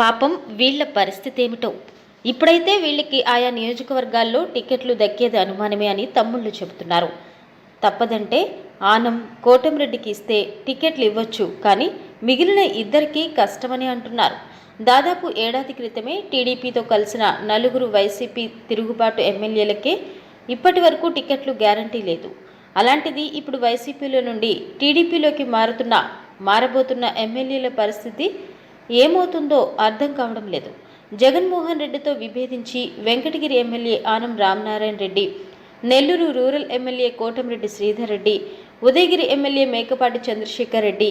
పాపం వీళ్ళ పరిస్థితి ఏమిటో. ఇప్పుడైతే వీళ్ళకి ఆయా నియోజకవర్గాల్లో టికెట్లు దక్కేది అనుమానమే అని తమ్ముళ్ళు చెబుతున్నారు. తప్పదంటే ఆనం కోటంరెడ్డికి ఇస్తే టికెట్లు ఇవ్వచ్చు కానీ మిగిలిన ఇద్దరికీ కష్టమని అంటున్నారు. దాదాపు ఏడాది క్రితమే టీడీపీతో కలిసిన నలుగురు వైసీపీ తిరుగుబాటు ఎమ్మెల్యేలకే ఇప్పటి వరకు టికెట్లు గ్యారంటీ లేదు. అలాంటిది ఇప్పుడు వైసీపీలో నుండి టీడీపీలోకి మారుతున్న మారబోతున్న ఎమ్మెల్యేల పరిస్థితి ఏమవుతుందో అర్థం కావడం లేదు. జగన్మోహన్ రెడ్డితో విభేదించి Venkatagiri MLA Anam Ramanarayana Reddy Nellore rural MLA Kotamreddy Sridhar Reddy Udayagiri MLA Mekapati Chandrasekhar Reddy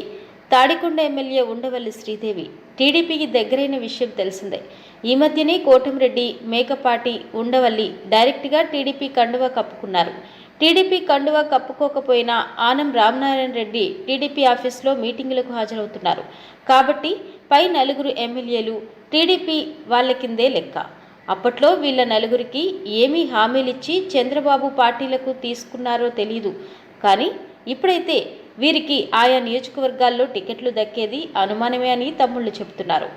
Tadikonda MLA Undavalli Sridevi టీడీపీకి దగ్గరైన విషయం తెలిసిందే. ఈ మధ్యనే కోటంరెడ్డి మేకపాటి ఉండవల్లి డైరెక్ట్గా టీడీపీ కండువా కప్పుకున్నారు. టీడీపీ కండువా కప్పుకోకపోయినా ఆనం రామనారాయణ రెడ్డి టీడీపీ ఆఫీస్లో మీటింగులకు హాజరవుతున్నారు. కాబట్టి పై నలుగురు ఎమ్మెల్యేలు టీడీపీ వాళ్ళ కిందే లెక్క. అప్పట్లో వీళ్ళ నలుగురికి ఏమీ హామీలిచ్చి చంద్రబాబు పార్టీలకు తీసుకున్నారో తెలియదు కానీ ఇప్పుడైతే వీరికి ఆయా నియోజకవర్గాల్లో టికెట్లు దక్కేది అనుమానమే అని తమ్ముళ్ళు చెబుతున్నారు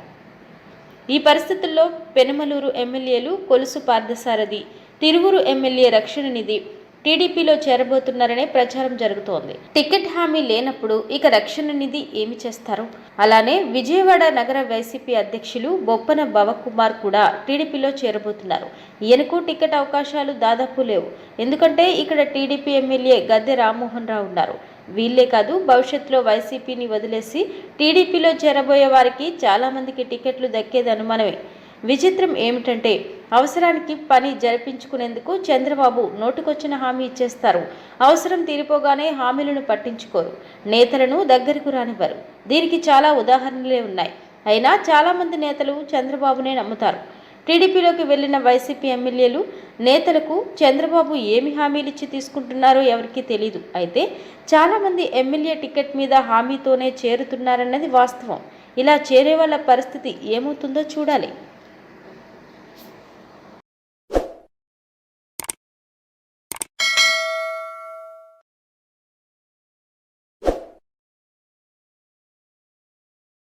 ఈ పరిస్థితుల్లో పెనమలూరు ఎమ్మెల్యేలు కొలుసు పార్థసారథి తిరువురు ఎమ్మెల్యే రక్షణ నిధి టీడీపీలో చేరబోతున్నారనే ప్రచారం జరుగుతోంది. టికెట్ హామీ లేనప్పుడు ఇక రక్షణ నిధి ఏమి చేస్తారు? అలానే విజయవాడ నగర వైసీపీ అధ్యక్షులు బొప్పన భవకుమార్ కూడా టీడీపీలో చేరబోతున్నారు. ఈయనకు టికెట్ అవకాశాలు దాదాపు లేవు. ఎందుకంటే ఇక్కడ టీడీపీ ఎమ్మెల్యే గద్దె రామ్మోహన్ రావు ఉన్నారు. వీళ్ళే కాదు భవిష్యత్తులో వైసీపీని వదిలేసి టీడీపీలో చేరబోయే వారికి చాలామందికి టికెట్లు దక్కేది అనుమానమే. విచిత్రం ఏమిటంటే అవసరానికి పని జరిపించుకునేందుకు చంద్రబాబు నోటుకొచ్చిన హామీ ఇచ్చేస్తారు. అవసరం తీరిపోగానే హామీలను పట్టించుకోరు. నేతలను దగ్గరకు రానివ్వరు. దీనికి చాలా ఉదాహరణలే ఉన్నాయి. అయినా చాలామంది నేతలు చంద్రబాబునే నమ్ముతారు. టీడీపీలోకి వెళ్ళిన వైసీపీ ఎమ్మెల్యేలు నేతలకు చంద్రబాబు ఏమి హామీలు ఇచ్చి తీసుకుంటున్నారో ఎవరికీ తెలియదు అయితే చాలామంది ఎమ్మెల్యే టికెట్ మీద హామీతోనే చేరుతున్నారన్నది వాస్తవం. ఇలా చేరే వాళ్ళ పరిస్థితి ఏమవుతుందో చూడాలి.